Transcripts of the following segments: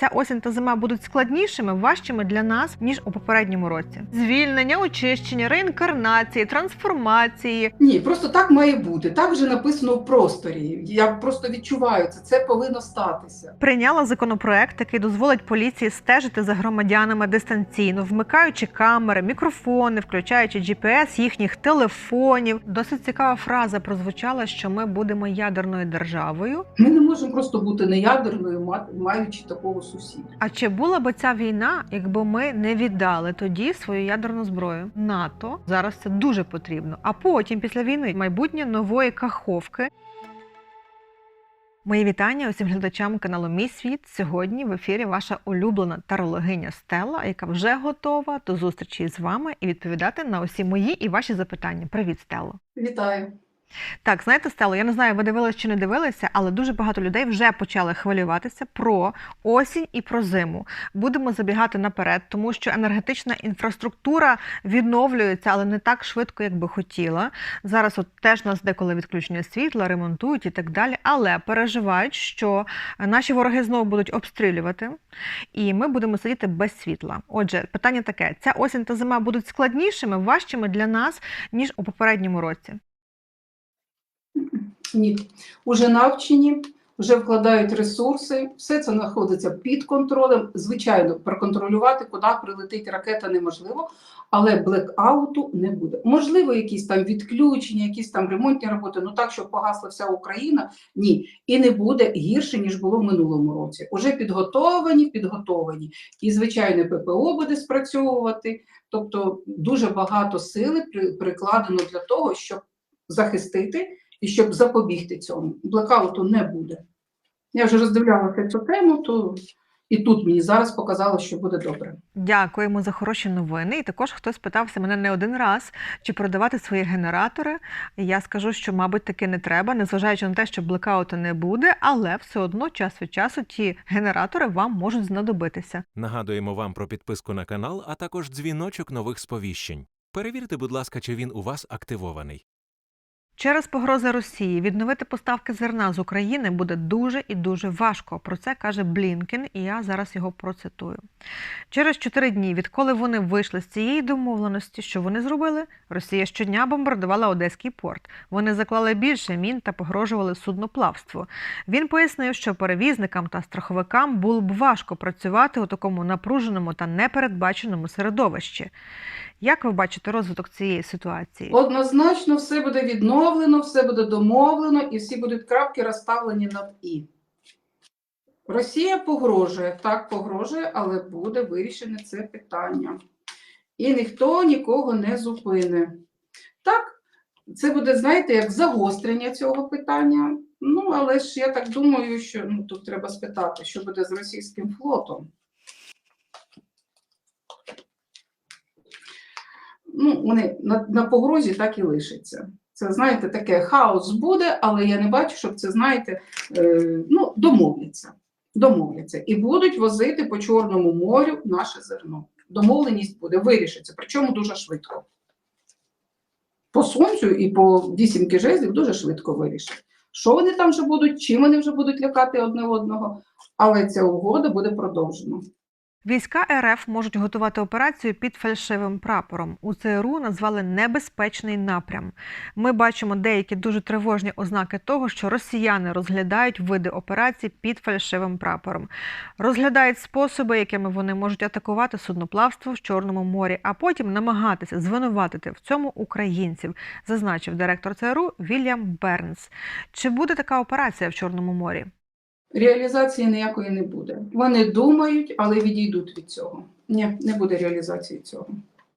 Ця осінь та зима будуть складнішими, важчими для нас ніж у попередньому році. Звільнення, очищення, реінкарнації, трансформації. Ні, просто так має бути. Так вже написано в просторі. Я просто відчуваю це. Це повинно статися. Прийняла законопроект, який дозволить поліції стежити за громадянами дистанційно, вмикаючи камери, мікрофони, включаючи GPS їхніх телефонів. Досить цікава фраза прозвучала, що ми будемо ядерною державою. Ми не можемо просто бути неядерною, ма- маючи такого сусіда. А чи була би ця війна, якби ми не віддали тоді свою ядерну зброю? НАТО зараз це дуже потрібно. А потім, після війни, майбутнє нової каховки. Мої вітання усім глядачам каналу Мій світ. Сьогодні в ефірі ваша улюблена тарологиня Стелла, яка вже готова до зустрічі з вами і відповідати на усі мої і ваші запитання. Привіт, Стелло! Вітаю. Так, знаєте, Стело, я не знаю, ви дивилися чи не дивилися, але дуже багато людей вже почали хвилюватися про осінь і про зиму. Будемо забігати наперед, тому що енергетична інфраструктура відновлюється, але не так швидко, як би хотіла. Зараз от теж нас деколи відключення світла, ремонтують і так далі. Але переживають, що наші вороги знову будуть обстрілювати, і ми будемо сидіти без світла. Отже, питання таке: ця осінь та зима будуть складнішими, важчими для нас ніж у попередньому році. Ні, уже навчені, вже вкладають ресурси, все це знаходиться під контролем. Звичайно, проконтролювати, куди прилетить ракета, неможливо, але блекауту не буде. Можливо, якісь там відключення, якісь там ремонтні роботи, ну так, щоб погасла вся Україна, ні. І не буде гірше, ніж було в минулому році. Уже підготовані, підготовані. І, звичайно, ППО буде спрацьовувати. Тобто дуже багато сили прикладено для того, щоб захистити і щоб запобігти цьому. Блекауту не буде. Я вже роздивлялася цю тему, то і тут мені зараз показало, що буде добре. Дякуємо за хороші новини. І також хтось питався мене не один раз, чи продавати свої генератори. Я скажу, що, мабуть, таки не треба, незважаючи на те, що блекауту не буде, але все одно час від часу ті генератори вам можуть знадобитися. Нагадуємо вам про підписку на канал, а також дзвіночок нових сповіщень. Перевірте, будь ласка, чи він у вас активований. Через погрози Росії відновити поставки зерна з України буде дуже і дуже важко. Про це каже Блінкен, і я зараз його процитую. Через чотири дні, відколи вони вийшли з цієї домовленості, що вони зробили, Росія щодня бомбардувала Одеський порт. Вони заклали більше мін та погрожували судноплавству. Він пояснив, що перевізникам та страховикам було б важко працювати у такому напруженому та непередбаченому середовищі. Як ви бачите розвиток цієї ситуації? Однозначно, все буде відновлено, все буде домовлено, і всі будуть крапки розставлені над і. Росія погрожує, так погрожує, але буде вирішене це питання. І ніхто нікого не зупине. Так, це буде, знаєте, як загострення цього питання. Ну, але ж я так думаю, що ну, тут треба спитати, що буде з російським флотом. Ну, вони на, на погрозі так і лишаться. Це, знаєте, таке хаос буде, але я не бачу, щоб це, знаєте, е, ну, домовляться. Домовляться. І будуть возити по Чорному морю наше зерно. Домовленість буде, вирішиться, причому дуже швидко. По сонцю і по вісімки жезлів дуже швидко вирішать. Що вони там вже будуть, чим вони вже будуть лякати одне одного, але ця угода буде продовжена. Війська РФ можуть готувати операцію під фальшивим прапором. У ЦРУ назвали небезпечний напрям. Ми бачимо деякі дуже тривожні ознаки того, що росіяни розглядають види операцій під фальшивим прапором, розглядають способи, якими вони можуть атакувати судноплавство в Чорному морі, а потім намагатися звинуватити в цьому українців, зазначив директор ЦРУ Вільям Бернс. Чи буде така операція в Чорному морі? Реалізації ніякої не буде. Вони думають, але відійдуть від цього. Ні, не буде реалізації цього.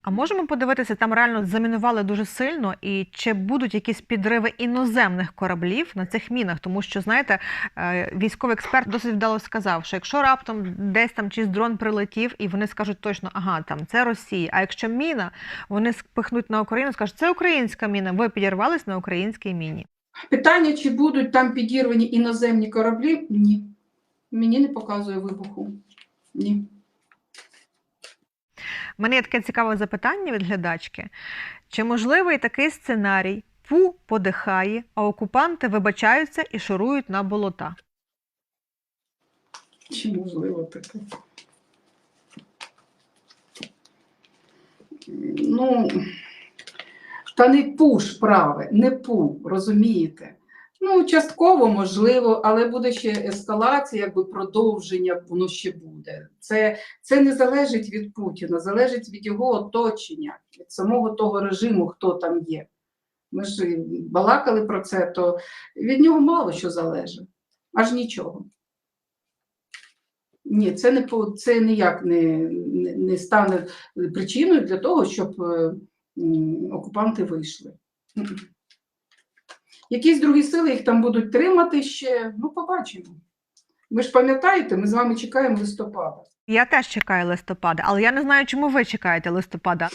А можемо подивитися, там реально замінували дуже сильно, і чи будуть якісь підриви іноземних кораблів на цих мінах? Тому що знаєте, е, військовий експерт досить вдало сказав, що якщо раптом десь там чийсь дрон прилетів, і вони скажуть точно, ага, там це Росія. А якщо міна, вони спихнуть на Україну, скажуть, це українська міна. Ви підірвались на українській міні. Питання, чи будуть там підірвані іноземні кораблі? Ні. Мені не показує вибуху. Ні. У мене є таке цікаве запитання від глядачки: чи можливий такий сценарій? Пу подихає, а окупанти вибачаються і шурують на болота. Чи можливо таке? Ну, та не пуш праве, не пу, розумієте? Ну, частково можливо, але буде ще ескалація, якби продовження воно ще буде. Це, це не залежить від Путіна, залежить від його оточення, від самого того режиму, хто там є. Ми ж балакали про це, то від нього мало що залежить, аж нічого. Ні, це не це ніяк не, не, не стане причиною для того, щоб е, окупанти вийшли. Якісь другі сили їх там будуть тримати ще, ну побачимо. Ви ж пам'ятаєте, ми з вами чекаємо листопада. Я теж чекаю листопада, але я не знаю, чому ви чекаєте листопада.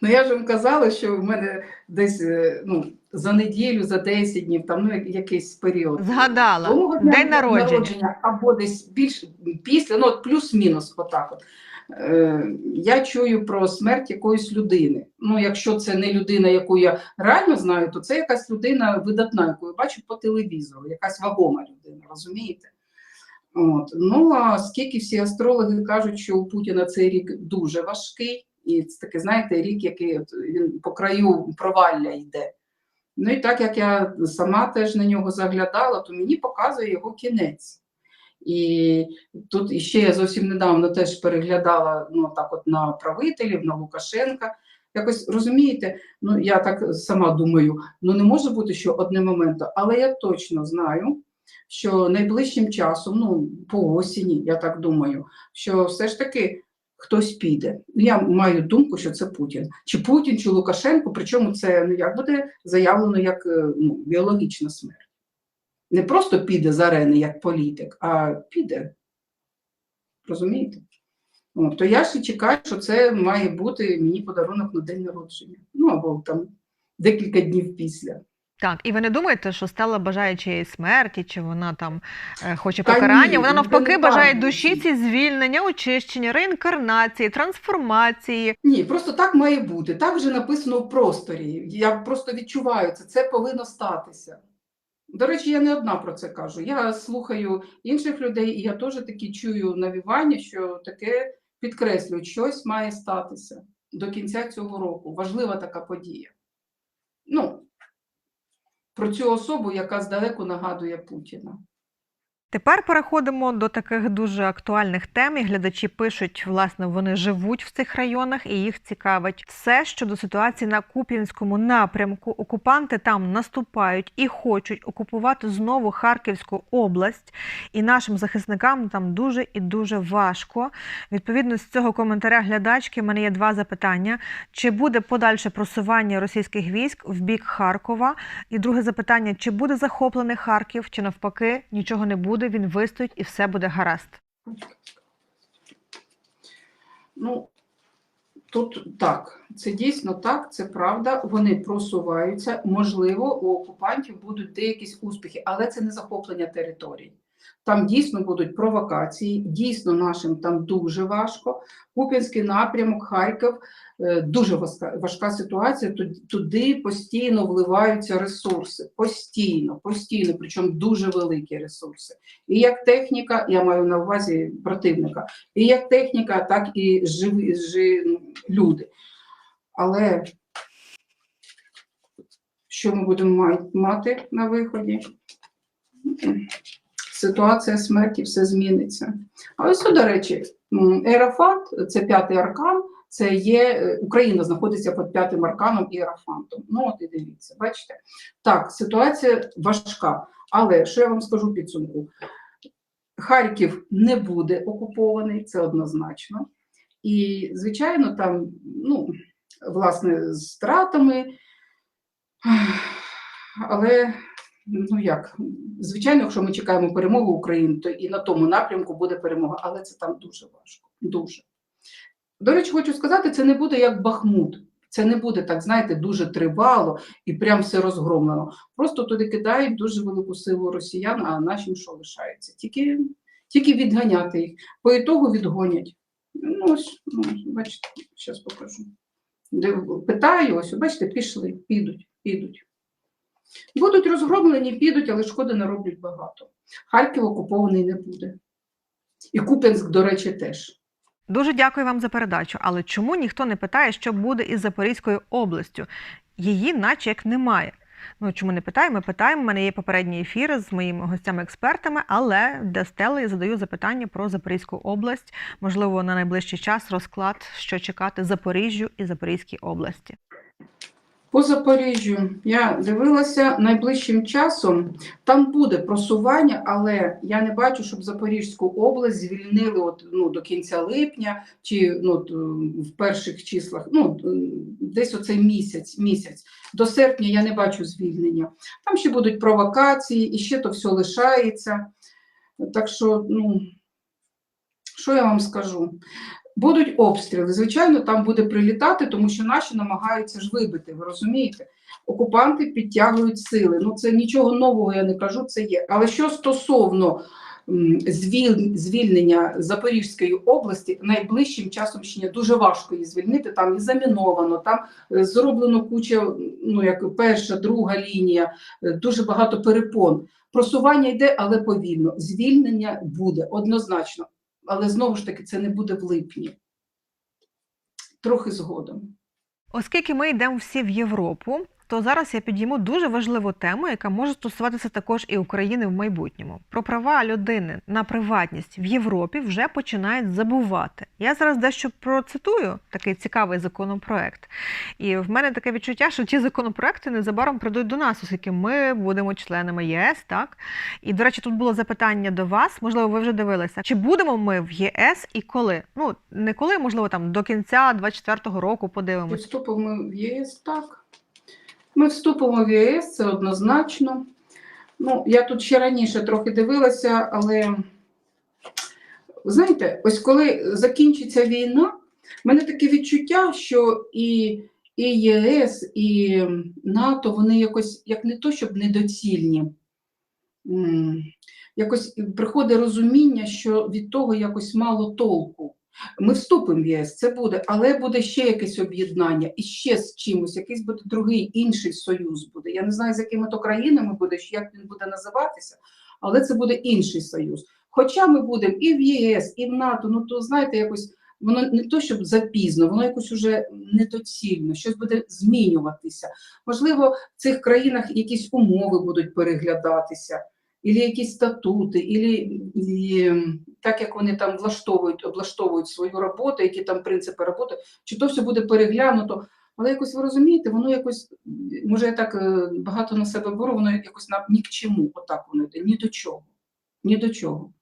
Ну я ж вам казала, що в мене десь е, ну, за неділю, за 10 днів, там ну, якийсь період. Згадала. День народження. або десь більш після, ну от плюс-мінус, отак от. Е, я чую про смерть якоїсь людини. Ну, якщо це не людина, яку я реально знаю, то це якась людина видатна, яку я бачу по телевізору, якась вагома людина, розумієте? От. Ну, а скільки всі астрологи кажуть, що у Путіна цей рік дуже важкий, і це такий, знаєте, рік, який от він по краю провалля йде. Ну і так як я сама теж на нього заглядала, то мені показує його кінець. І тут іще я зовсім недавно теж переглядала ну, так от на правителів, на Лукашенка. Якось розумієте, ну я так сама думаю, ну не може бути, що одне моменту, але я точно знаю, що найближчим часом, ну по осені, я так думаю, що все ж таки хтось піде. Ну, Я маю думку, що це Путін. Чи Путін, чи Лукашенко, причому це ну, як буде заявлено як е, ну, біологічна смерть. Не просто піде з арени як політик, а піде. Розумієте? О, то я ж і чекаю, що це має бути мені подарунок на день народження. Ну або там декілька днів після. Так, і ви не думаєте, що Стелла бажає чиєїсь смерті, чи вона там е, хоче Та покарання? ні, вона навпаки не бажає так. душі ці звільнення, очищення, реінкарнації, трансформації. Ні, просто так має бути. Так вже написано в просторі. Я просто відчуваю це. Це повинно статися. До речі, я не одна про це кажу. Я слухаю інших людей, і я теж такі чую навівання, що таке підкреслюють, щось має статися до кінця цього року. Важлива така подія. Ну, про цю особу, яка здалеку нагадує Путіна. Тепер переходимо до таких дуже актуальних тем. І глядачі пишуть, власне, вони живуть в цих районах і їх цікавить все щодо ситуації на Куп'янському напрямку. Окупанти там наступають і хочуть окупувати знову Харківську область, і нашим захисникам там дуже і дуже важко. Відповідно з цього коментаря глядачки, в мене є два запитання: чи буде подальше просування російських військ в бік Харкова? І друге запитання: чи буде захоплений Харків, чи навпаки нічого не буде, він вистоїть і все буде гаразд. Ну, тут так, це дійсно так, це правда. Вони просуваються. Можливо, у окупантів будуть деякі успіхи, але це не захоплення територій. Там дійсно будуть провокації, дійсно нашим там дуже важко. Куп'янський напрямок, Харків е, дуже важка, важка ситуація. Туди, постійно вливаються ресурси. Постійно, постійно, причому дуже великі ресурси. І як техніка, я маю на увазі противника, і як техніка, так і живі, жи, ну, люди. Але що ми будемо мати на виході? Ситуація смерті все зміниться. А ось, до речі, Ерафант, це п'ятий аркан, це є е, Україна знаходиться під п'ятим арканом і Ерафантом. Ну, от і дивіться, бачите? Так, ситуація важка. Але що я вам скажу підсумку? Харків не буде окупований, це однозначно. І, звичайно, там, ну, власне, з втратами. Але, ну як, звичайно, якщо ми чекаємо перемогу України, то і на тому напрямку буде перемога, але це там дуже важко. Дуже. До речі, хочу сказати, це не буде як Бахмут. Це не буде так, знаєте, дуже тривало і прям все розгромлено. Просто туди кидають дуже велику силу росіян, а нашим що лишається? Тільки, тільки відганяти їх. По ітогу відгонять. Ну, ось, ну, бачите, зараз покажу. Питаю, ось, бачите, пішли, підуть, підуть. Будуть розгромлені, підуть, але шкоди нароблять багато. Харків окупований не буде. І Куп'янськ, до речі, теж. Дуже дякую вам за передачу. Але чому ніхто не питає, що буде із Запорізькою областю? Її, наче як немає. Ну чому не питаю? Ми питаємо. У мене є попередні ефіри з моїми гостями-експертами, але для стели я задаю запитання про Запорізьку область. Можливо, на найближчий час розклад, що чекати Запоріжжю і Запорізькій області. По Запоріжжю я дивилася найближчим часом. Там буде просування, але я не бачу, щоб Запорізьку область звільнили от, ну, до кінця липня чи ну, е, в перших числах. Ну, е, десь оцей місяць, місяць. До серпня я не бачу звільнення. Там ще будуть провокації, і ще то все лишається. Так що, ну, що я вам скажу? Будуть обстріли. Звичайно, там буде прилітати, тому що наші намагаються ж вибити. Ви розумієте? Окупанти підтягують сили. Ну це нічого нового я не кажу, це є. Але що стосовно звільнення Запорізької області, найближчим часом ще дуже важко її звільнити. Там і заміновано, там е, зроблено куча, ну як перша, друга лінія, е, дуже багато перепон. Просування йде, але повільно. Звільнення буде однозначно але знову ж таки це не буде в липні. Трохи згодом. Оскільки ми йдемо всі в Європу, то зараз я підійму дуже важливу тему, яка може стосуватися також і України в майбутньому. Про права людини на приватність в Європі вже починають забувати. Я зараз дещо процитую такий цікавий законопроект. І в мене таке відчуття, що ті законопроекти незабаром прийдуть до нас, оскільки ми будемо членами ЄС, так? І, до речі, тут було запитання до вас, можливо, ви вже дивилися, чи будемо ми в ЄС і коли? Ну, не коли, можливо, там до кінця 24-го року подивимось. Вступимо в ЄС так. Ми вступимо в ЄС, це однозначно. Ну, я тут ще раніше трохи дивилася, але знаєте, ось коли закінчиться війна, в мене таке відчуття, що і, і ЄС, і НАТО, вони якось як не то, щоб недоцільні. Якось приходить розуміння, що від того якось мало толку. Ми вступимо в ЄС, це буде, але буде ще якесь об'єднання і ще з чимось, якийсь буде другий інший союз буде. Я не знаю, з якими то країнами буде, як він буде називатися, але це буде інший союз. Хоча ми будемо і в ЄС, і в НАТО, ну то знаєте, якось воно не то, щоб запізно, воно якось уже недоцільно, щось буде змінюватися. Можливо, в цих країнах якісь умови будуть переглядатися. Ілі якісь статути, ілі, і, так як вони там влаштовують, облаштовують свою роботу, які там принципи роботи, чи то все буде переглянуто. Але якось ви розумієте, воно якось, може, я так е, багато на себе беру, воно якось на ні к чому, отак воно йде, ні до чого. Ні до чого.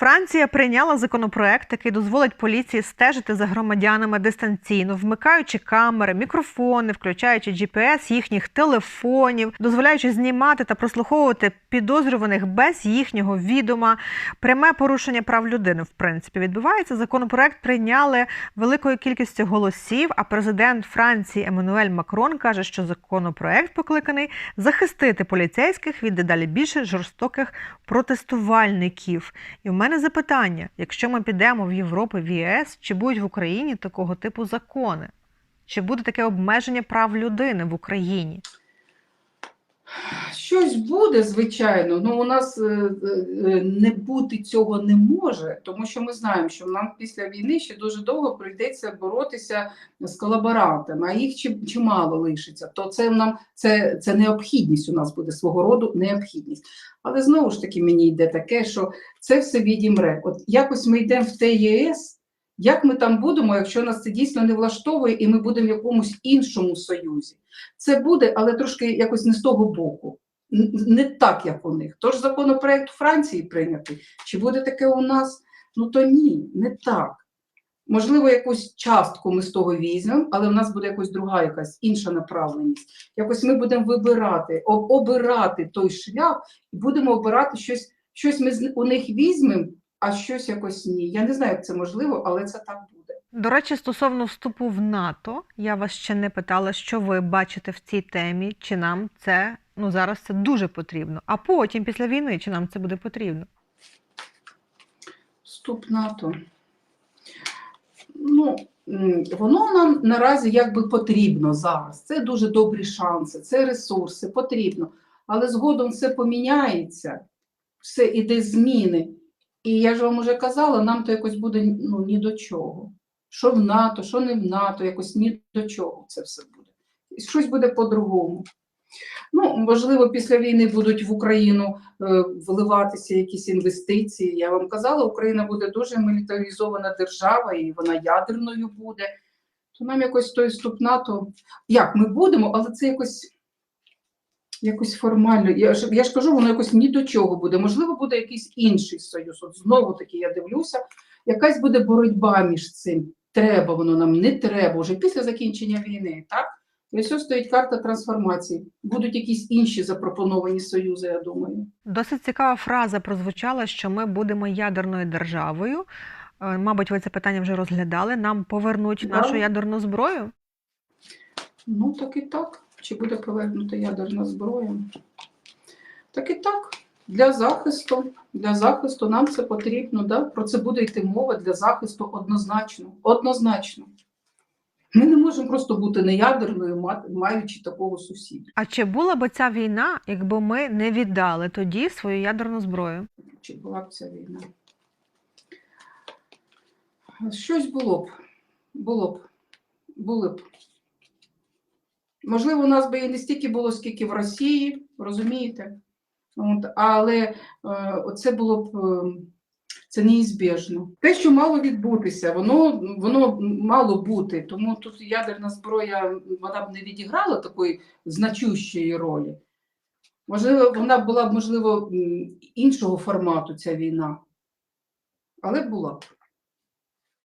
Франція прийняла законопроект, який дозволить поліції стежити за громадянами дистанційно, вмикаючи камери, мікрофони, включаючи GPS їхніх телефонів, дозволяючи знімати та прослуховувати підозрюваних без їхнього відома. Пряме порушення прав людини, в принципі, відбувається. Законопроект прийняли великою кількістю голосів. А президент Франції Еммануель Макрон каже, що законопроект покликаний захистити поліцейських від дедалі більше жорстоких протестувальників. І в мене запитання: якщо ми підемо в Європу, в ЄС, чи будуть в Україні такого типу закони? Чи буде таке обмеження прав людини в Україні? Щось буде, звичайно, ну у нас е, е, не бути цього не може, тому що ми знаємо, що нам після війни ще дуже довго прийдеться боротися з колаборантами, а їх чим- чимало лишиться. То це нам це, це необхідність у нас буде свого роду необхідність. Але знову ж таки мені йде таке, що це все відімре. От якось ми йдемо в те. Як ми там будемо, якщо нас це дійсно не влаштовує, і ми будемо в якомусь іншому союзі? Це буде, але трошки якось не з того боку, не так, як у них. Тож законопроект Франції прийнятий. Чи буде таке у нас? Ну то ні, не так. Можливо, якусь частку ми з того візьмемо, але в нас буде якось друга, якась інша направленість. Якось ми будемо вибирати, об- обирати той шлях і будемо обирати щось, щось ми у них візьмемо, а щось якось ні. Я не знаю, як це можливо, але це так буде. До речі, стосовно вступу в НАТО, я вас ще не питала, що ви бачите в цій темі, чи нам це ну зараз це дуже потрібно. А потім, після війни, чи нам це буде потрібно? Вступ НАТО. Ну, воно нам наразі якби потрібно зараз. Це дуже добрі шанси, це ресурси, потрібно. Але згодом все поміняється, все іде зміни. І я ж вам уже казала, нам то якось буде ну, ні до чого. Що в НАТО, що не в НАТО, якось ні до чого це все буде. Щось буде по-другому. Ну, можливо, після війни будуть в Україну е, вливатися якісь інвестиції. Я вам казала, Україна буде дуже мілітаризована держава, і вона ядерною буде. То нам якось той вступ НАТО. Як ми будемо, але це якось, якось формально. Я ж, я ж кажу, воно якось ні до чого буде. Можливо, буде якийсь інший союз. От знову таки я дивлюся, якась буде боротьба між цим. Треба воно нам, не треба вже після закінчення війни, так? І ось стоїть карта трансформації. Будуть якісь інші запропоновані союзи, я думаю. Досить цікава фраза прозвучала, що ми будемо ядерною державою. Е, Мабуть, ви це питання вже розглядали. Нам повернуть Да. нашу ядерну зброю. Ну, так і так. Чи буде повернута ядерна зброя? Так і так. Для захисту, для захисту нам це потрібно, да? про це буде йти мова для захисту однозначно. Однозначно. Ми не можемо просто бути неядерною, маючи такого сусіда. А чи була би ця війна, якби ми не віддали тоді свою ядерну зброю? Чи була б ця війна? Щось було б. Було б. Були б. Можливо, у нас би і не стільки було, скільки в Росії, розумієте? От, але е, оце було б е, це неізбіжно. Те, що мало відбутися, воно, воно мало бути. Тому тут ядерна зброя вона б не відіграла такої значущої ролі. Можливо, вона була б, можливо, іншого формату ця війна. Але була б.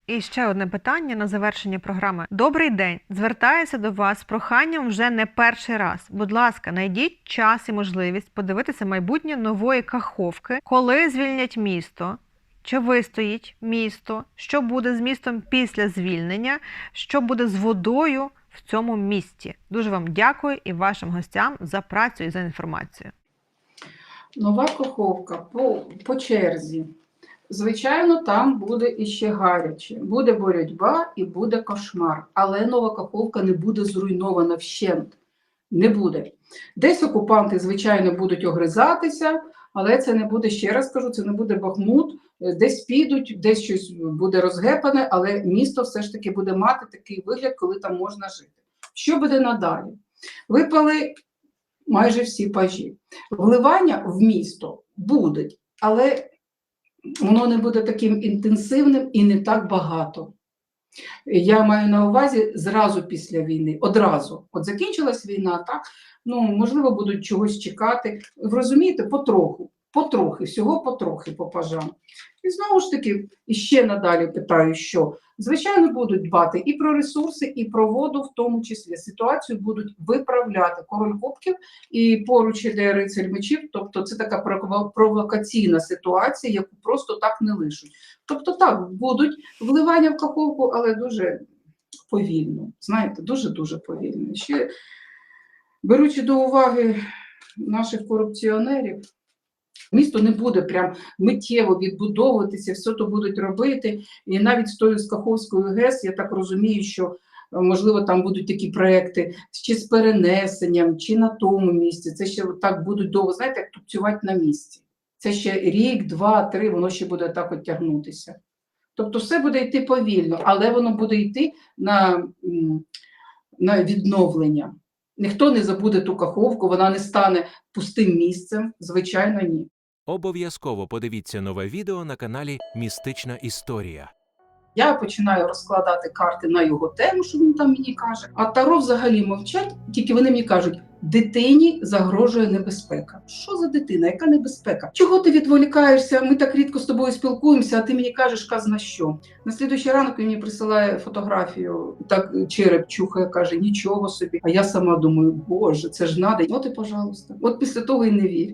І ще одне питання на завершення програми. Добрий день. Звертаюся до вас з проханням вже не перший раз. Будь ласка, знайдіть час і можливість подивитися майбутнє нової каховки, коли звільнять місто. Чи вистоїть місто? Що буде з містом після звільнення? Що буде з водою в цьому місті? Дуже вам дякую і вашим гостям за працю і за інформацію. Нова Каховка по, по черзі. Звичайно, там буде іще гаряче. Буде боротьба і буде кошмар. Але нова Каховка не буде зруйнована вщент. Не буде. Десь окупанти, звичайно, будуть огризатися, але це не буде, ще раз кажу, це не буде Бахмут. Е, Десь підуть, десь щось буде розгепане, але місто все ж таки буде мати такий вигляд, коли там можна жити. Що буде надалі? Випали майже всі пажі. Вливання в місто будуть, але воно не буде таким інтенсивним і не так багато. Я маю на увазі зразу після війни, одразу. От закінчилась війна, так? Ну, можливо, будуть чогось чекати. Ви розумієте, потроху, потрохи, всього потрохи по пажам. І знову ж таки, іще надалі питаю, що звичайно будуть дбати і про ресурси, і про воду, в тому числі ситуацію будуть виправляти король кубків і поруч іде рицарь мечів. Тобто це така провокаційна ситуація, яку просто так не лишуть. Тобто, так, будуть вливання в каховку, але дуже повільно. Знаєте, дуже дуже повільно. Ще беручи до уваги наших корупціонерів. Місто не буде прям миттєво відбудовуватися, все то будуть робити. І навіть з тою з Каховською ГЕС, я так розумію, що е, можливо там будуть такі проекти чи з перенесенням, чи на тому місці. Це ще так будуть довго, знаєте, як тупцювати на місці. Це ще рік, два, три, воно ще буде так от тягнутися. Тобто все буде йти повільно, але воно буде йти на, на відновлення. Ніхто не забуде ту каховку, вона не стане пустим місцем, звичайно, ні. Обов'язково подивіться нове відео на каналі Містична Історія. Я починаю розкладати карти на його тему, що він там мені каже. А Таро взагалі мовчать, тільки вони мені кажуть: дитині загрожує небезпека. Що за дитина? Яка небезпека? Чого ти відволікаєшся? Ми так рідко з тобою спілкуємося, а ти мені кажеш, казна що. На слідуючий ранок він мені присилає фотографію, так череп чухає, каже, нічого собі. А я сама думаю, боже, це ж надо. От і пожалуйста. От після того і не вір.